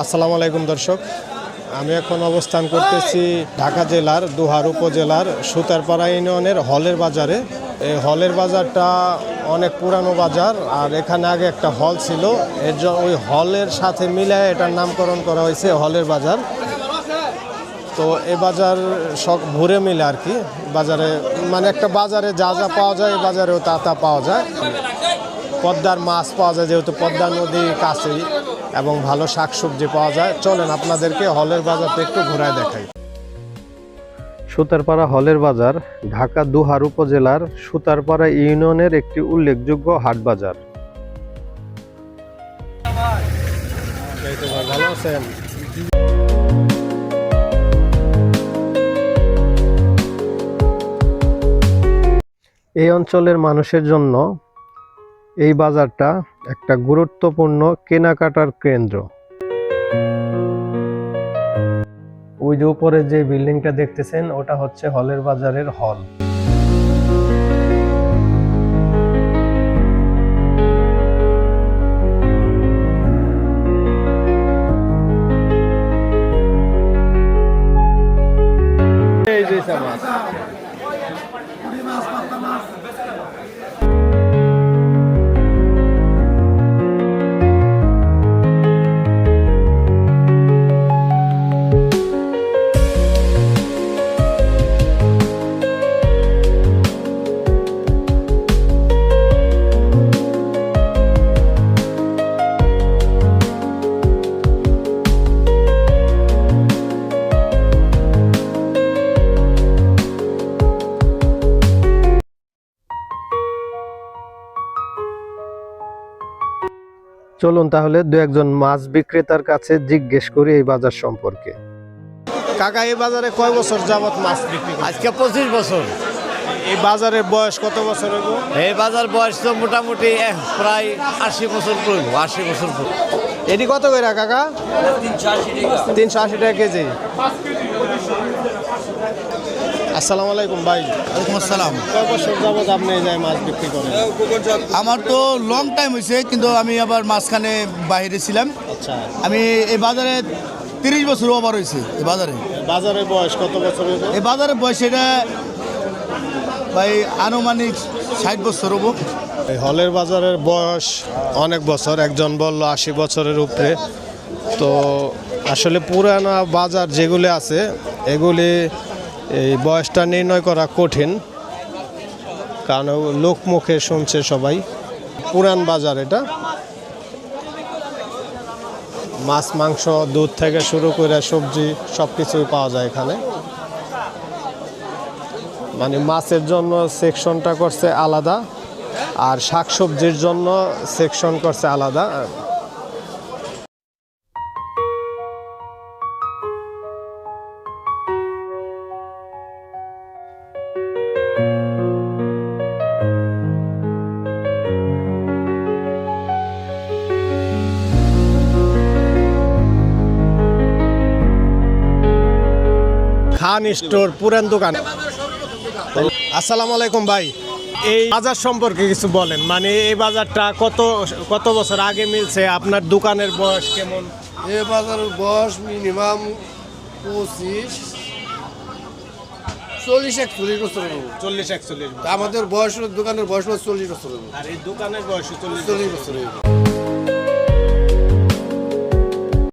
আসসালামু আলাইকুম দর্শক। আমি এখন অবস্থান করতেছি ঢাকা জেলার দুহার উপজেলার সুতারপাড়া ইউনিয়নের হলের বাজারে। এই হলের বাজারটা অনেক পুরানো বাজার আর এখানে আগে একটা হল ছিল। এর ওই হলের সাথে মিলে এটার নামকরণ করা হয়েছে হলের বাজার। তো এ বাজার সব ঘুরে মিলে আর কি। বাজারে মানে একটা বাজারে যা যা পাওয়া যায় এই বাজারেও তা তা পাওয়া যায়। পদ্মার মাছ পাওয়া যায় যেহেতু পদ্মা নদী কাছেই এবং ভালো শাকসবজি পাওয়া যায়। চলেন আপনাদেরকে হলের বাজারটা একটু ঘোরায় দেখাই। সুতারপাড়া হলের বাজার ঢাকা দুহার উপজেলার সুতারপাড়া ইউনিয়নের একটি উল্লেখযোগ্য হাট বাজার। ভালো আছেন? এই অঞ্চলের মানুষের জন্য এই বাজারটা একটা গুরুত্বপূর্ণ কেনাকাটার কেন্দ্র। ওই যে উপরে যে বিল্ডিংটা দেখতেছেন, ওটা হচ্ছে হলের বাজারের হল। এই যে চলুন তাহলে দু একজন মাছ বিক্রেতার কাছে জিজ্ঞেস করি এই বাজার সম্পর্কে। কাকা এই বাজারে কয় বছর যাবত মাছ বিক্রি আজকে পঁচিশ বছর। এই বাজারের বয়স কত বছর হইব? এই বাজার বয়স তো মোটামুটি প্রায় আশি বছর পড়ব আশি বছর পড়ব এটি কত করে কাকা? তিনশো আশি টাকা কেজি। আসসালামু আলাইকুম ভাই। ওয়ালাইকুম আসসালাম। কয় বছর যাবত আপনি এই মাছ বিক্রি করেন? আমার তো লং টাইম হয়েছে কিন্তু আমি আবার মাঝখানে বাইরে ছিলাম। আচ্ছা। আমি এই বাজারে তিরিশ বছর ওভার হয়েছে এই বাজারে। বাজারের বয়স কত বছর এই বাজারের বয়স এটা ভাই আনুমানিক ষাট বছর হব। এই হলের বাজারের বয়স অনেক বছর একজন বলল আশি বছরের উপরে। তো আসলে পুরানো বাজার যেগুলি আছে এগুলি এই বয়সটা নির্ণয় করা কঠিন, কারণ লোক মুখে শুনছে সবাই। পুরান বাজার এটা। মাছ, মাংস, দুধ থেকে শুরু করে সবজি সব কিছুই পাওয়া যায় এখানে। মানে মাছের জন্য সেকশনটা করছে আলাদা, আর শাকসবজির জন্য সেকশন করছে আলাদা। খান স্টোর পুরান দোকান। আসসালামু আলাইকুম ভাই। এই বাজার সম্পর্কে কিছু বলেন। মানে এই বাজারটা কত কত বছর আগে মিলছে? আপনার দোকানের বয়স কেমন? এ বাজারের বয়স মিনিমাম পঁচিশ চল্লিশ একচল্লিশ বছর চল্লিশ একচল্লিশ আমাদের বয়স দোকানের বয়স চল্লিশ বছর আর এই দোকানের বয়স চল্লিশ চল্লিশ বছর